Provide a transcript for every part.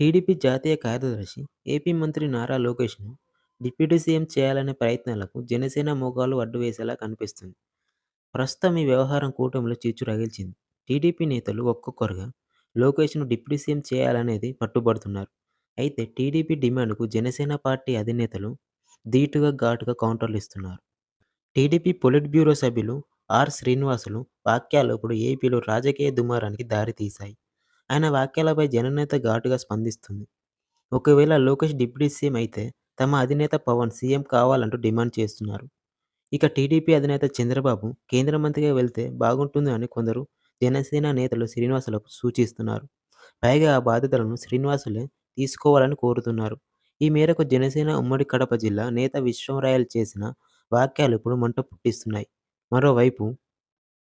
TDP జాతీయ కార్యదర్శి, AP మంత్రి నారా లోకేష్‌ను డిప్యూటీ సీఎం చేయాలనే ప్రయత్నాలకు జనసేన మోకాలు అడ్డువేసేలా కనిపిస్తుంది. ప్రస్తుతం ఈ వ్యవహారం కూటమిలో చిచ్చు రగిల్చింది. టీడీపీ నేతలు ఒక్కొక్కరుగా లోకేష్‌ను డిప్యూటీ సీఎం చేయాలనేది పట్టుబడుతున్నారు. అయితే టీడీపీ డిమాండ్‌కు జనసేన పార్టీ అధినేతలు ధీటుగా, ఘాటుగా కౌంటర్లు ఇస్తున్నారు. టీడీపీ పొలిట్ బ్యూరో సభ్యులు ఆర్. శ్రీనివాసులు వ్యాఖ్యలు ఇప్పుడు ఏపీలో రాజకీయ దుమారానికి దారితీశాయి. ఆయన వ్యాఖ్యలపై జననేత ఘాటుగా స్పందిస్తుంది. ఒకవేళ లోకేష్ డిప్యూటీ సీఎం అయితే తమ అధినేత పవన్ సీఎం కావాలంటూ డిమాండ్ చేస్తున్నారు. ఇక టీడీపీ అధినేత చంద్రబాబు కేంద్ర మంత్రిగా వెళ్తే బాగుంటుంది అని కొందరు జనసేన నేతలు శ్రీనివాసులకు సూచిస్తున్నారు. పైగా ఆ బాధ్యతలను శ్రీనివాసులే తీసుకోవాలని కోరుతున్నారు. ఈ మేరకు జనసేన ఉమ్మడి కడప జిల్లా నేత విశ్వరాయలు చేసిన వాక్యాలు ఇప్పుడు మంట పుట్టిస్తున్నాయి. మరోవైపు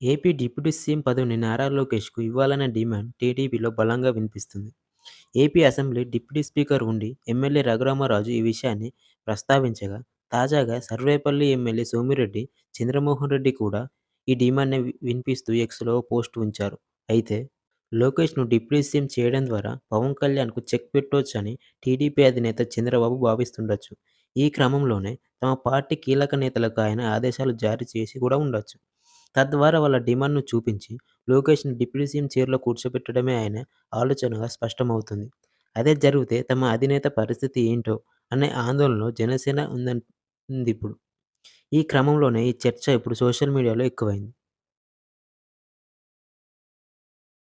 ఏపీ డిప్యూటీ సీఎం పదవిని నారా లోకేష్‌కు ఇవ్వాలనే డిమాండ్ టీడీపీలో బలంగా వినిపిస్తుంది. ఏపీ అసెంబ్లీ డిప్యూటీ స్పీకర్ ఉండి ఎమ్మెల్యే రఘురామరాజు ఈ విషయాన్ని ప్రస్తావించగా, తాజాగా సర్వేపల్లి ఎమ్మెల్యే సోమిరెడ్డి చంద్రమోహన్ రెడ్డి కూడా ఈ డిమాండ్ని వినిపిస్తూ ఎక్స్‌లో ఓ పోస్ట్ ఉంచారు. అయితే లోకేష్‌ను డిప్యూటీ సీఎం చేయడం ద్వారా పవన్ కళ్యాణ్‌కు చెక్ పెట్టొచ్చని టీడీపీ అధినేత చంద్రబాబు భావిస్తుండొచ్చు. ఈ క్రమంలోనే తమ పార్టీ కీలక నేతలకు ఆయన ఆదేశాలు జారీ చేసి కూడా ఉండొచ్చు. తద్వారా వాళ్ళ డిమాండ్‌ను చూపించి లోకేష్‌ని డిప్యూటీ సీఎం చైర్‌లో కూర్చోబెట్టడమే ఆయన ఆలోచనగా స్పష్టమవుతుంది. అదే జరిగితే తమ అధినేత పరిస్థితి ఏంటో అనే ఆందోళనలో జనసేన ఉందన్ ఉందిప్పుడు. ఈ క్రమంలోనే ఈ చర్చ ఇప్పుడు సోషల్ మీడియాలో ఎక్కువైంది.